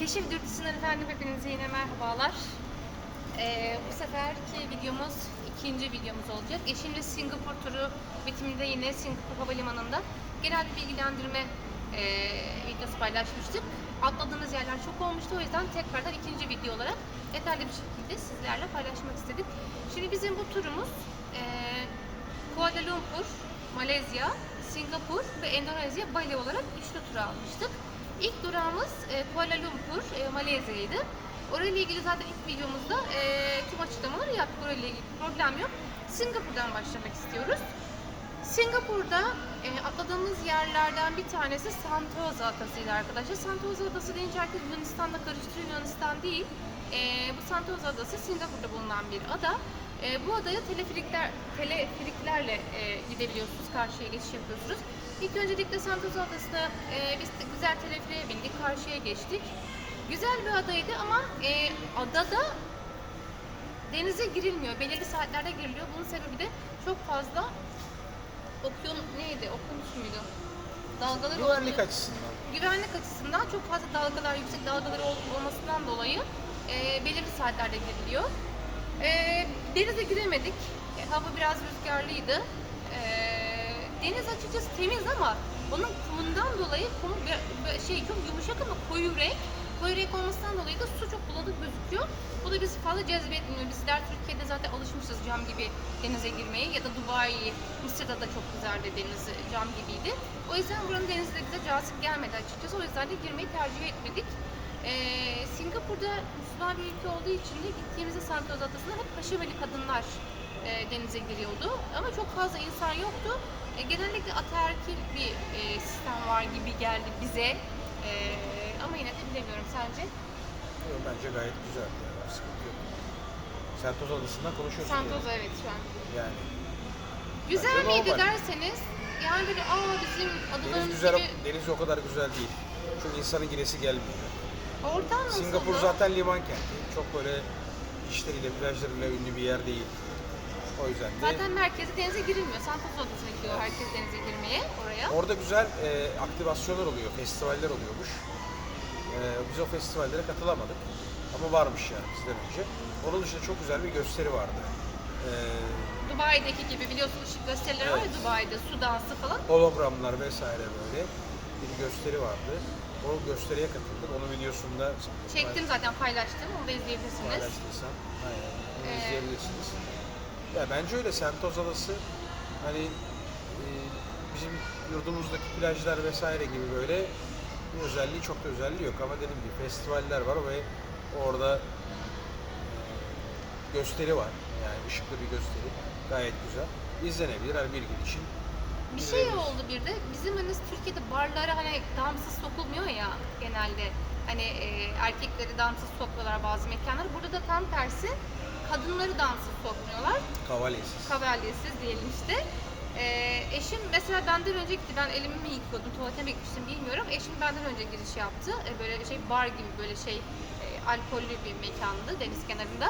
Keşif Dürtüsü'nden efendim hepinize yine merhabalar. Ee, bu seferki videomuz ikinci videomuz olacak. Eşimle Singapur turu bitiminde yine Singapur Havalimanı'nda genel bir bilgilendirme e, videosu paylaşmıştık. Atladığımız yerler çok olmuştu o yüzden tekrardan ikinci video olarak detaylı bir şekilde sizlerle paylaşmak istedik. Şimdi bizim bu turumuz e, Kuala Lumpur, Malezya, Singapur ve Endonezya Bali olarak üçlü tur almıştık. İlk durağımız e, Kuala Lumpur, e, Malezya'ydı. Orayla ilgili zaten ilk videomuzda e, tüm açıklamaları yaptık. Orayla ilgili problem yok. Singapur'dan başlamak istiyoruz. Singapur'da e, atladığımız yerlerden bir tanesi Santosa Adası'ydı arkadaşlar. Santosa Adası deyince herkes Yunanistan'da karıştırıyor. Yunanistan değil. E, bu Santosa Adası Singapur'da bulunan bir ada. E, bu adaya teleferikler, teleferiklerle e, gidebiliyorsunuz, karşıya geçiş yapıyorsunuz. İlk öncelikle Santosa Adası'na e, biz güzel teleferiğe bindik, karşıya geçtik. Güzel bir adaydı ama e, adada denize girilmiyor. Belirli saatlerde giriliyor. Bunun sebebi de çok fazla okyan neydi? Okyanus muydu? Dalgalar Güvenlik olduğu- açısından. güvenlik açısından çok fazla dalgalar, yüksek dalgaları ol- olmasından dolayı e, belirli saatlerde giriliyor. E, denize giremedik. E, hava biraz rüzgarlıydı. E, deniz açıkçası temiz ama onun kumundan dolayı kumu şey çok yumuşak ama koyu renk. Koyu renk olmasından dolayı da su çok bulanık gözüküyor. Bu da bizi fazla cezbetmiyor. Bizler Türkiye'de zaten alışmışız cam gibi denize girmeye ya da Dubai, Mısır'da da çok güzeldi deniz cam gibiydi. O yüzden buranın denizi de bize cazip gelmedi açıkçası. O yüzden de girmeyi tercih etmedik. Ee, Singapur'da Müslüman bir ülke olduğu için de gittiğimizde Santosa Adası'nda hep haşemeli kadınlar e, denize giriyordu. Ama çok fazla insan yoktu. E, genellikle ataerkil bir e, sistem var gibi geldi bize. E, ama yine de bilemiyorum sence? Yok, Bence gayet güzel. Yani, sıkıntı yok. Sentoz Adası'ndan konuşuyorsun. Santosa evet şu an. Yani. yani. Güzel Bence miydi normal. derseniz yani böyle aa bizim Deniz adalarımız güzel, gibi deniz o kadar güzel değil. Çünkü insanın giresi gelmiyor. ortam nasıldı? Singapur zaten liman kenti. Çok böyle işleriyle, plajlarıyla ünlü bir yer değil. O yüzden de Zaten merkezi denize girilmiyor. Santos Adası'na gidiyor herkes denize girmeye oraya. orada güzel e, aktivasyonlar oluyor, festivaller oluyormuş. E, biz o festivallere katılamadık. Ama varmış yani bizden önce. Onun dışında çok güzel bir gösteri vardı. E, Dubai'deki gibi biliyorsunuz ışık gösterileri var ya Evet. Dubai'de su dansı falan. hologramlar vesaire böyle bir gösteri vardı. O gösteriye katıldık. Onun videosunda Çektim zaten paylaştım. Onu da izleyebilirsiniz. paylaştıysam. Aynen. Onu Ee, izleyebilirsiniz. Ya bence öyle Sentoz Adası hani e, bizim yurdumuzdaki plajlar vesaire gibi böyle bir özelliği çok da özelliği yok ama dediğim gibi festivaller var ve orada e, gösteri var. Yani ışıklı bir gösteri. Gayet güzel. İzlenebilir her bir gün için. Bir şey oldu bir de bizim hani Türkiye'de barlara hani damsız sokulmuyor ya genelde. Hani e, erkekleri damsız sokmuyorlar bazı mekanlar. Burada da tam tersi kadınları damsız sokmuyorlar. Kavalyesiz. Kavalyesiz diyelim işte. Ee, eşim mesela benden önce gitti. Ben elimi mi yıkıyordum, tuvalete mi gitmiştim bilmiyorum. Eşim benden önce giriş yaptı. Ee, böyle şey bar gibi böyle şey e, alkollü bir mekandı deniz kenarında.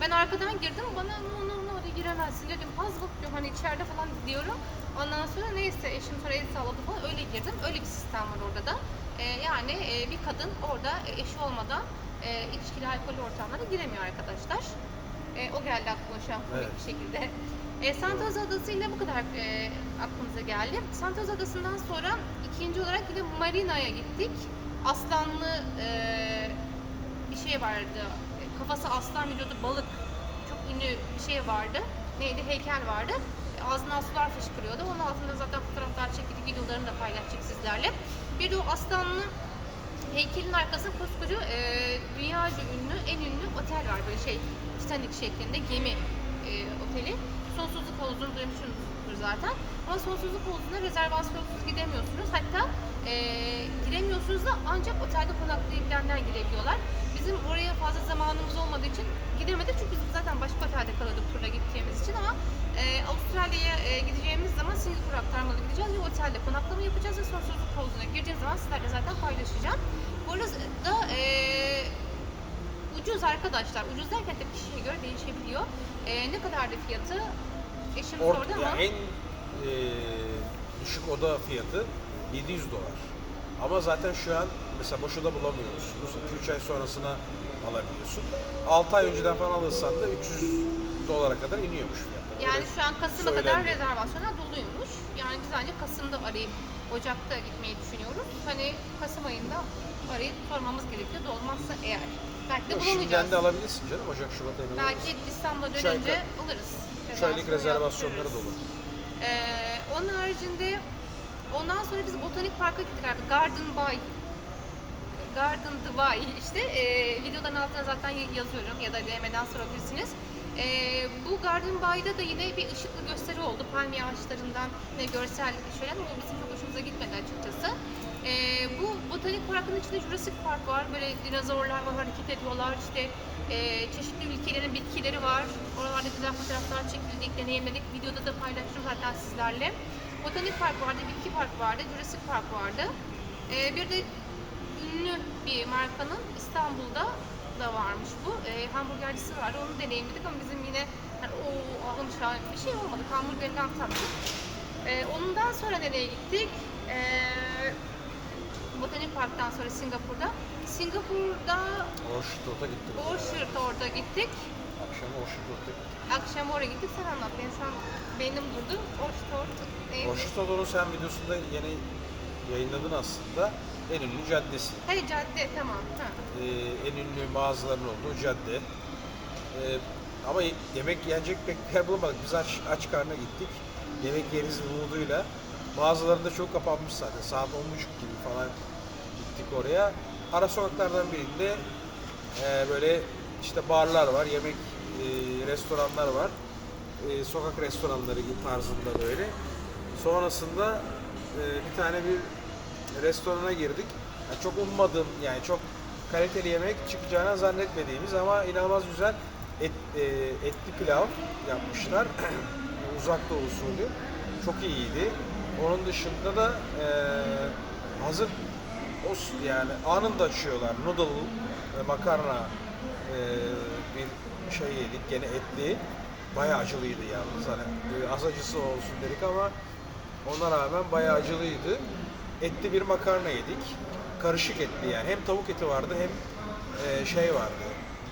Ben arkadan girdim. Bana no no no oraya giremezsin dedim. Az bakıyorum hani içeride falan diyorum. Ondan sonra neyse eşim sonra el salladı falan öyle girdim. Öyle bir sistem var orada da. Ee, yani e, bir kadın orada e, eşi olmadan e, ilişkili alkollü ortamlara giremiyor arkadaşlar. E, o geldi aklıma şu an Evet. bir şekilde. E, Santoz Adası ile bu kadar e, aklımıza geldi. Santoz Adası'ndan sonra ikinci olarak yine Marina'ya gittik. Aslanlı e, bir şey vardı. E, Kafası aslan vücudu balık. Çok ünlü bir şey vardı. Neydi? Heykel vardı. E, Ağzından sular fışkırıyordu. Onun altında zaten fotoğraflar çekildik. Videolarını da paylaşacak sizlerle. Bir de o aslanlı heykelin arkasında koskoca e, dünyaca ünlü, en ünlü otel var. Böyle şey Titanic şeklinde gemi e, oteli. Sonsuzluk havuzunu duymuşsunuzdur zaten. Ama sonsuzluk havuzuna rezervasyonsuz gidemiyorsunuz. Hatta e, giremiyorsunuz da ancak otelde konaklayabilenler girebiliyorlar. Bizim oraya fazla zamanımız olmadığı için gidemedik çünkü biz zaten başka otelde kalıyorduk turla gideceğimiz için ama e, Avustralya'ya e, gideceğimiz zaman Singapur aktarmalı gideceğiz ve otelde konaklama yapacağız ve sonsuzluk havuzuna gireceğiz zaman sizlerle zaten paylaşacağım. Bu arada e, ucuz arkadaşlar. Ucuz derken de kişiye göre değişebiliyor. E, ne kadardı fiyatı? Eşim Orta, sordu ama. yani en e, düşük oda fiyatı 700 dolar. Ama zaten şu an mesela boşuna bulamıyorsunuz. 2-3 ay sonrasına alabiliyorsun. 6 ay önceden falan alırsan da 300 dolara kadar iniyormuş fiyatlar. Yani Öyle şu an Kasım'a kadar söylendi. rezervasyonlar doluymuş. Yani biz ancak Kasım'da arayıp Ocak'ta gitmeyi düşünüyoruz. Hani Kasım ayında arayıp sormamız gerekiyor. Dolmazsa eğer. Belki de Yok, bulamayacağız. Şimdiden de alabilirsin canım Ocak, Şubat ayında. Belki İstanbul'a Üç ay dönünce kal- alırız. 3 aylık Rezervasyon rezervasyonları yaptırırız. dolu. Ee, onun haricinde ondan sonra biz botanik parka gittik abi. Garden by Garden Dubai işte e, videodan altına zaten y- yazıyorum ya da DM'den sorabilirsiniz. E, bu Garden By'da da yine bir ışıklı gösteri oldu. Palmiye ağaçlarından ve görsel şölen ama bizim çok hoşumuza gitmedi açıkçası. E, bu botanik parkın içinde Jurassic Park var. Böyle dinozorlar var, hareket ediyorlar. İşte e, çeşitli ülkelerin bitkileri var. Oralarda güzel fotoğraflar çekildik, deneyimledik. Videoda da paylaştım zaten sizlerle. Botanik Park vardı, bitki park vardı, Jurassic Park vardı. E, bir de ünlü bir markanın İstanbul'da da varmış bu. E, hamburgercisi vardı. Onu deneyimledik ama bizim yine hani, o ahım şahım bir şey olmadı. Hamburgerinden tattık. E, ondan sonra nereye gittik? E, Botanik Park'tan sonra Singapur'da. Singapur'da Orşut'a gittik. Orchard orada gittik. Akşam Orşut'a gittik. Akşam oraya gittik. Sen anlat. Benim şu an beynim durdu. Orchard neydi? Orşut'a sen videosunda yeni yayınladın aslında. En ünlü caddesi. Hayır cadde tamam. Ha. Ee, en ünlü mağazaların olduğu cadde. Ee, ama ye- yemek yenecek pek bir yer bulamadık. Biz aç, aç karnına gittik. Yemek yeriz umuduyla. Mağazalarında çok kapanmış zaten. Saat 10.30 gibi falan gittik oraya. Ara sokaklardan birinde e, böyle işte barlar var, yemek e, restoranlar var. E, sokak restoranları gibi tarzında böyle. Sonrasında e, bir tane bir restorana girdik. Yani çok ummadığım yani çok kaliteli yemek çıkacağını zannetmediğimiz ama inanılmaz güzel et, e, etli pilav yapmışlar. Uzak doğu usulü. Çok iyiydi. Onun dışında da e, hazır o yani anında açıyorlar. Noodle, e, makarna e, bir şey yedik. Gene etli. Bayağı acılıydı yalnız. Hani e, az acısı olsun dedik ama ona rağmen bayağı acılıydı. Etli bir makarna yedik. Karışık etli yani. Hem tavuk eti vardı hem e, şey vardı.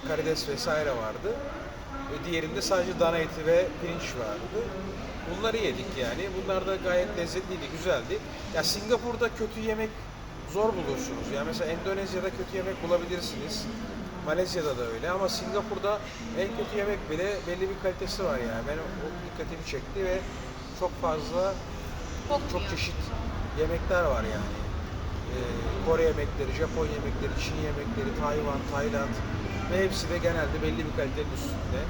Karides vesaire vardı. E, diğerinde sadece dana eti ve pirinç vardı. Bunları yedik yani. Bunlar da gayet lezzetliydi, güzeldi. Ya Singapur'da kötü yemek zor bulursunuz. Yani mesela Endonezya'da kötü yemek bulabilirsiniz. Malezya'da da öyle ama Singapur'da en kötü yemek bile belli bir kalitesi var yani. Benim o dikkatimi çekti ve çok fazla Kokmuyor. çok çeşit yemekler var yani. Ee, Kore yemekleri, Japon yemekleri, Çin yemekleri, Tayvan, Tayland ve hepsi de genelde belli bir kalitenin üstünde.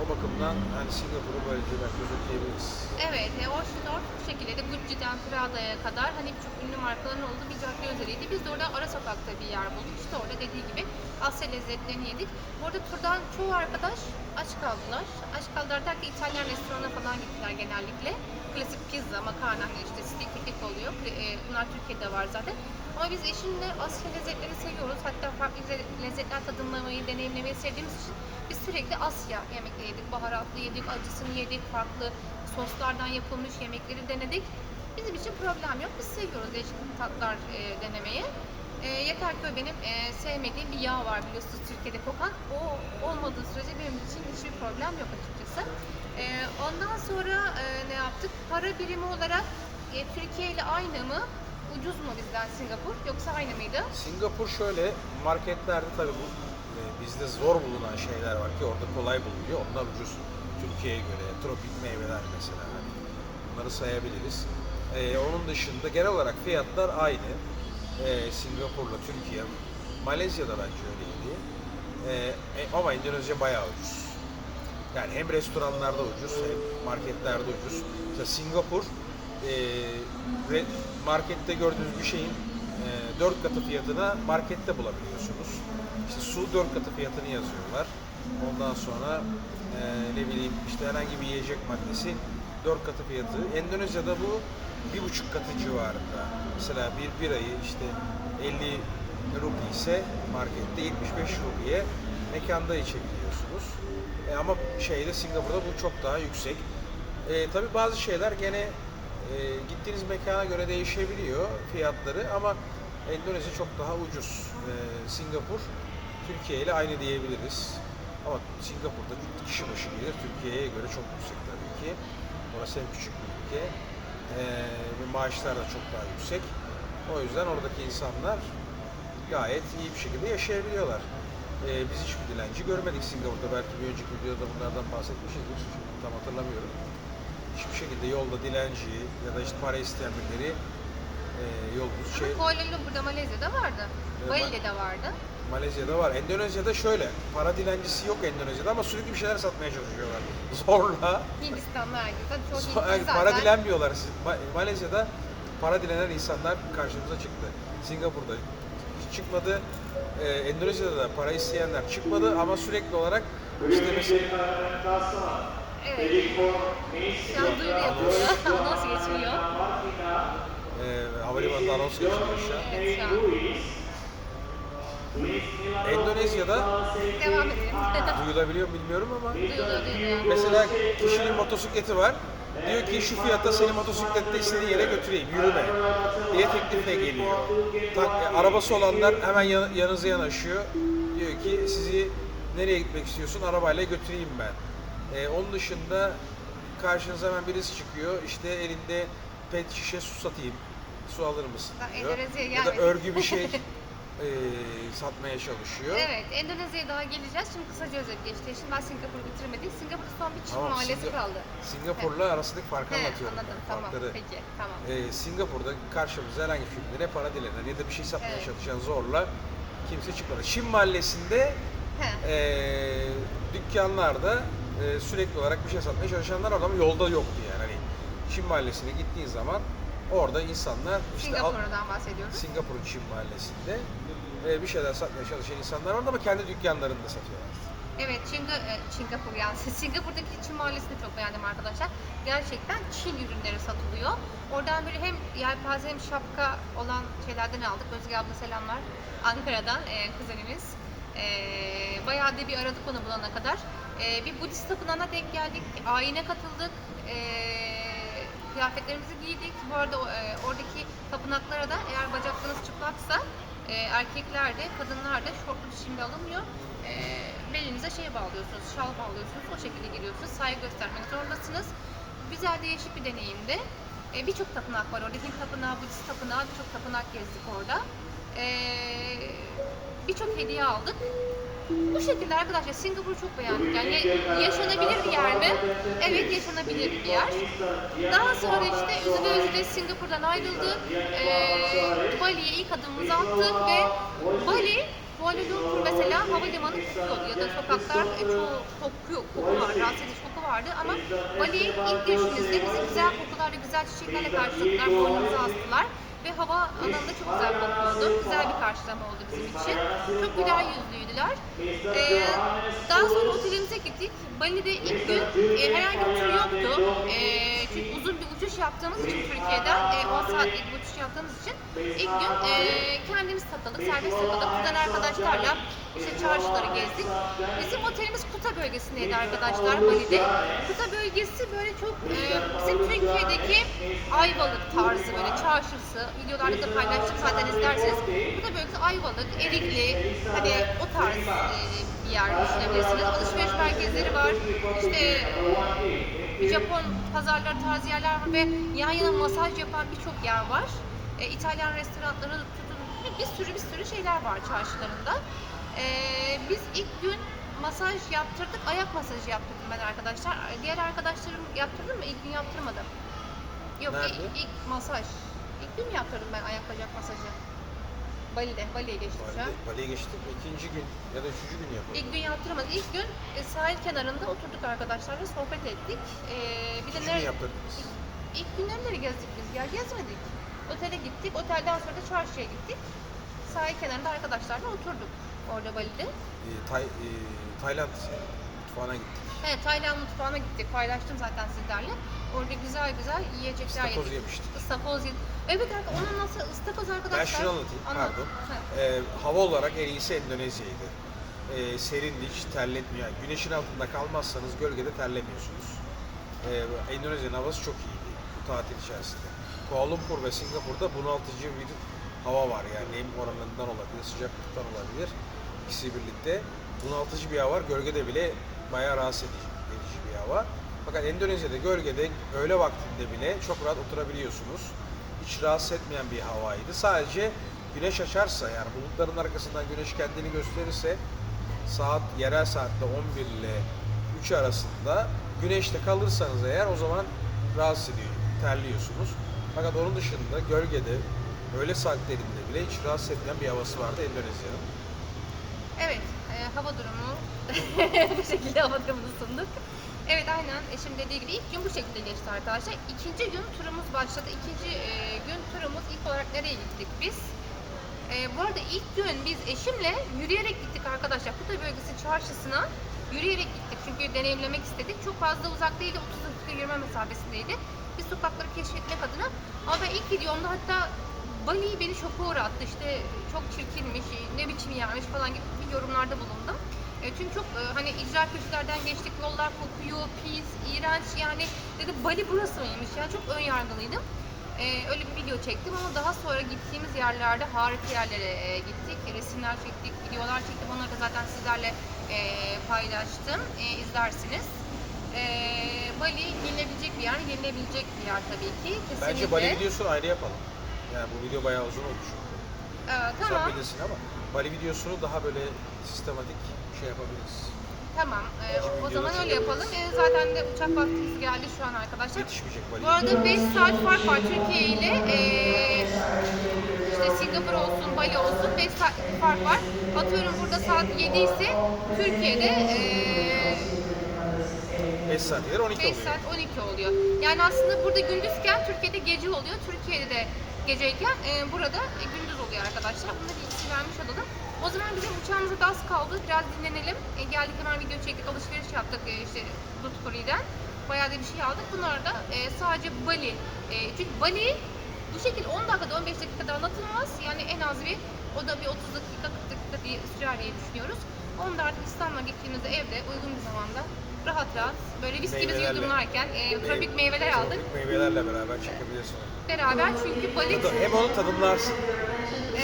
O bakımdan hani Singapur'u böylece belki özetleyebiliriz. Evet, e, Orchard bu şekilde Gucci'den Prada'ya kadar hani birçok ünlü markaların olduğu bir cadde üzeriydi. Biz de orada ara sokakta bir yer bulduk. İşte orada dediği gibi Asya lezzetlerini yedik. Bu arada turdan çoğu arkadaş aç kaldılar. Aç kaldılar derken İtalyan restoranına falan gittiler genellikle. Klasik pizza, makarna, hani işte steak kekik oluyor. E, Bunlar Türkiye'de var zaten. Ama biz eşimle Asya lezzetlerini seviyoruz. Hatta farklı le- lezzetler tadımlamayı, deneyimlemeyi sevdiğimiz için sürekli Asya yemekleri yedik. Baharatlı yedik, acısını yedik, farklı soslardan yapılmış yemekleri denedik. Bizim için problem yok. Biz seviyoruz değişik tatlar e, denemeyi. E, yeter ki benim e, sevmediğim bir yağ var biliyorsunuz Türkiye'de kokan. O olmadığı sürece benim için hiçbir problem yok açıkçası. E, ondan sonra e, ne yaptık? Para birimi olarak e, Türkiye ile aynı mı? Ucuz mu bizden Singapur yoksa aynı mıydı? Singapur şöyle marketlerde tabii bu e, bizde zor bulunan şeyler var ki orada kolay bulunuyor. Onlar ucuz. Türkiye'ye göre tropik meyveler mesela hani bunları sayabiliriz. E, onun dışında genel olarak fiyatlar aynı. E, Singapur'la Türkiye, Malezya'da bence öyleydi. E, ama Endonezya bayağı ucuz. Yani hem restoranlarda ucuz hem marketlerde ucuz. Mesela Singapur e, markette gördüğünüz bir şeyin e, 4 katı fiyatına markette bulabiliyorsunuz. İşte su 4 katı fiyatını yazıyorlar. Ondan sonra e, ne bileyim işte herhangi bir yiyecek maddesi 4 katı fiyatı. Endonezya'da bu bir buçuk katı civarında. Mesela bir birayı işte 50 rupi ise markette 75 rupiye mekanda içebiliyorsunuz. E, ama şeyde Singapur'da bu çok daha yüksek. E, tabii bazı şeyler gene e, gittiğiniz mekana göre değişebiliyor fiyatları ama Endonezya çok daha ucuz. Ee, Singapur Türkiye ile aynı diyebiliriz. Ama Singapur'da kişi başı gelir Türkiye'ye göre çok yüksek tabii ki. Orası hem küçük bir ülke ee, ve maaşlar da çok daha yüksek. O yüzden oradaki insanlar gayet iyi bir şekilde yaşayabiliyorlar. Ee, biz hiçbir dilenci görmedik Singapur'da. Belki bir önceki videoda bunlardan bahsetmişizdir. Tam hatırlamıyorum. Hiçbir şekilde yolda dilenci ya da işte para isteyen birileri e, yol şey Kuala Lumpur'da Malezya'da vardı. Bali'de de vardı. Malezya'da var. Endonezya'da şöyle. Para dilencisi yok Endonezya'da ama sürekli bir şeyler satmaya çalışıyorlar. Zorla. Hindistan'da herkes. Tabii yani zaten. para dilenmiyorlar. Ma- Malezya'da para dilenen insanlar karşımıza çıktı. Singapur'da hiç çıkmadı. Ee, Endonezya'da da para isteyenler çıkmadı ama sürekli olarak işte mesela Evet. Şu an duyuru. Anons geçmiyor. e, havalimanında anons geçiyor şu an. Evet şu an. Endonezya'da Devam edelim. duyulabiliyor mu bilmiyorum ama Duyuluyor, duyuluyor. Mesela kişinin motosikleti var. Diyor ki şu fiyata seni motosiklette istediğin yere götüreyim, yürüme diye teklifle geliyor. Tak, e, arabası olanlar hemen yan- yanınıza yanaşıyor. Diyor ki sizi nereye gitmek istiyorsun? Arabayla götüreyim ben. E, onun dışında karşınıza hemen birisi çıkıyor. İşte elinde pet şişe su satayım. Su alır mısın Daha diyor. Endonezya'ya Ya da gelmedik. örgü bir şey e, satmaya çalışıyor. Evet, Endonezya'ya daha geleceğiz. Şimdi kısaca özet geçti. Şimdi ben Singapur'u bitirmedik. Singapur'da son bir Çin Tamam, mahallesi Singa- kaldı. Singapur'la arasındaki farkı He, anlatıyorum. anladım. ben, Tamam. farkları. Peki, tamam. Ee, Singapur'da karşımıza herhangi bir ne para dilenen ya da bir şey satmaya Evet. çalışan zorla kimse çıkmadı. Çin mahallesinde He. ee, dükkanlarda ee, sürekli olarak bir şey satmaya çalışanlar var ama yolda yoktu yani. Hani Çin mahallesine gittiğin zaman orada insanlar işte Singapur'dan bahsediyoruz. Singapur'un Çin mahallesinde ee, bir şeyler satmaya çalışan insanlar vardı ama kendi dükkanlarında satıyorlar. Evet, Çinga, e, Singapur yani. Singapur'daki Çin mahallesini çok beğendim arkadaşlar. Gerçekten Çin ürünleri satılıyor. Oradan böyle hem yelpaze hem şapka olan şeylerden aldık. Özge abla selamlar. Ankara'dan e, kuzenimiz. E, bayağı da bir aradık onu bulana kadar. E, bir Budist tapınağına denk geldik. Ayine katıldık. E, kıyafetlerimizi giydik. Bu arada e, oradaki tapınaklara da eğer bacaklarınız çıplaksa e, erkekler de kadınlar da şortlu şimdi alınmıyor. E, belinize şey bağlıyorsunuz, şal bağlıyorsunuz. O şekilde giriyorsunuz. Saygı göstermek zorundasınız. Güzel değişik bir deneyimdi. E, birçok tapınak var orada. Hint tapınağı, Budist tapınağı, birçok tapınak gezdik orada. E, birçok hediye aldık. Bu şekilde arkadaşlar Singapur'u çok beğendik. Yani yaşanabilir bir yer mi? Evet yaşanabilir bir yer. Daha sonra işte üzüle üzüle Singapur'dan ayrıldık. Ee, Bali'ye ilk adımımızı attık ve Bali, Kuala Lumpur mesela havalimanı kokuyordu ya da sokaklar e, çoğu kokuyor, koku var, rahatsız edici koku vardı ama Bali'ye ilk girişimizde bizi güzel kokularla, güzel çiçeklerle karşıladılar, boynumuza astılar hava alanında çok güzel kokuyordu. Güzel bir karşılama oldu bizim için. Çok güler yüzlüydüler. Ee, daha sonra otelimize gittik. Bali'de ilk gün e, herhangi bir tur yoktu. E, çünkü uzun bir yaptığımız için Türkiye'den e, 10 saatlik bir uçuş yaptığımız için ilk gün e, kendimiz takıldık, serbest takıldık. Kuzen arkadaşlarla işte çarşıları gezdik. Bizim otelimiz Kuta bölgesindeydi arkadaşlar Bali'de. Kuta bölgesi böyle çok e, bizim Türkiye'deki Ayvalık tarzı böyle çarşısı. Videolarda da paylaştım zaten izlerseniz. Kuta bölgesi Ayvalık, Erikli, hani o tarz e, bir yer düşünebilirsiniz. Alışveriş merkezleri var. İşte Japon pazarlar tarzı yerler var ve yan yana masaj yapan birçok yer var. E, İtalyan restoranları tutun bir sürü bir sürü şeyler var çarşılarında. E, biz ilk gün masaj yaptırdık, ayak masajı yaptırdım ben arkadaşlar. Diğer arkadaşlarım yaptırdı mı? İlk gün yaptırmadım. Yok Nerede? ilk, ilk masaj. İlk gün yaptırdım ben ayak bacak masajı? Bali'de, Bali'ye geçtik şu an. Bali'ye geçtik. İkinci gün ya da üçüncü gün yapalım. İlk gün yaptıramadık. İlk gün e, sahil kenarında oturduk arkadaşlarla sohbet ettik. E, bir de İkinci gün yaptırdınız. İlk gün nereleri gezdik biz ya? Gezmedik. Otele gittik. Otelden sonra da çarşıya gittik. Sahil kenarında arkadaşlarla oturduk orada Bali'de. Ee, Tay, e, Tayland mutfağına gittik. Evet, Tayland mutfağına gittik. Paylaştım zaten sizlerle. Orada güzel güzel yiyecekler İstakoz yedik. yemiştik. Istakoz yedik. Evet, arka- onun nasıl ıstakoz arkadaşlar? Ben şunu anlatayım, Anlat. pardon. Ha. Ee, hava olarak en iyisi Endonezya'ydı. Ee, serindi, hiç terletmiyor. Yani güneşin altında kalmazsanız gölgede terlemiyorsunuz. Ee, Endonezya'nın havası çok iyiydi bu tatil içerisinde. Kuala Lumpur ve Singapur'da bunaltıcı bir hava var. Yani nem oranından olabilir, sıcaklıktan olabilir. İkisi birlikte. Bunaltıcı bir hava var. Gölgede bile bayağı rahatsız edici, edici bir hava. Fakat Endonezya'da gölgede öğle vaktinde bile çok rahat oturabiliyorsunuz. Hiç rahatsız etmeyen bir havaydı. Sadece güneş açarsa yani bulutların arkasından güneş kendini gösterirse saat yerel saatte 11 ile 3 arasında güneşte kalırsanız eğer o zaman rahatsız ediyor, terliyorsunuz. Fakat onun dışında gölgede öğle saatlerinde bile hiç rahatsız etmeyen bir havası vardı Endonezya'nın. Evet, e, hava durumu bu şekilde hava durumunu sunduk. Evet aynen eşim dediği gibi ilk gün bu şekilde geçti arkadaşlar. İkinci gün turumuz başladı. İkinci e, gün turumuz ilk olarak nereye gittik biz? E, bu arada ilk gün biz eşimle yürüyerek gittik arkadaşlar. Kuta bölgesi çarşısına yürüyerek gittik. Çünkü deneyimlemek istedik. Çok fazla uzak değildi. 30 dakika yürüme mesafesindeydi. Biz sokakları keşfetmek adına. Ama ben ilk videomda hatta Bali beni şoka uğrattı. İşte çok çirkinmiş, ne biçim yermiş falan gibi bir yorumlarda bulundum. E, çünkü çok e, hani icra köşklerden geçtik, yollar kokuyor, pis, iğrenç yani dedim Bali burası mıymış yani çok ön yargılıydım. E, öyle bir video çektim ama daha sonra gittiğimiz yerlerde harika yerlere e, gittik. Resimler çektik, videolar çektim. Onları da zaten sizlerle e, paylaştım. E, izlersiniz. E, Bali yenilebilecek bir yer? Yenilebilecek bir yer tabii ki. Kesinlikle. Bence Bali videosunu ayrı yapalım. Yani bu video bayağı uzun olmuş. E, tamam. Sen bilirsin ama Bali videosunu daha böyle sistematik şey yapabiliriz. Tamam. Bence o zaman öyle yapalım. Ee, zaten de uçak vaktimiz geldi şu an arkadaşlar. Yetişmeyecek Bali. Bu arada 5 saat fark var Türkiye ile. Ee, işte Singapur olsun, Bali olsun 5 saat fark var. Atıyorum burada saat 7 ise Türkiye'de ee, 5 saat ileri 12 5 oluyor. saat 12 oluyor. Yani aslında burada gündüzken Türkiye'de gece oluyor. Türkiye'de de geceyken e, burada e, gündüz oluyor arkadaşlar. Bunu bilgisini vermiş olalım. O zaman bizim uçağımıza da az kaldı. Biraz dinlenelim. E, geldik hemen video çektik, alışveriş yaptık e, işte Duty Free'den. Bayağı da bir şey aldık. Bunlar da e, sadece Bali. E, çünkü Bali bu şekilde 10 dakikada 15 dakikada anlatılmaz. Yani en az bir o da bir 30 dakika 40 dakika diye sürer diye düşünüyoruz. Onu da artık İstanbul'a gittiğimizde evde uygun bir zamanda rahat rahat böyle viskimizi Meyvelerle. yudumlarken e, tropik meyveler aldık. Tropik meyvelerle beraber çekebilirsin. Beraber çünkü Bali Hem onu tadımlarsın.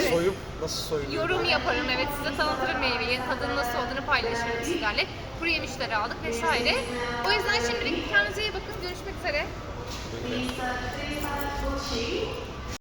Evet. Soyup nasıl soyuluyor? yorum yaparım evet size tanıtırım meyveyi, tadının nasıl olduğunu paylaşırım sizlerle. Kuru yemişleri aldık vesaire. O yüzden şimdilik kendinize iyi bakın. Görüşmek üzere. Böyle.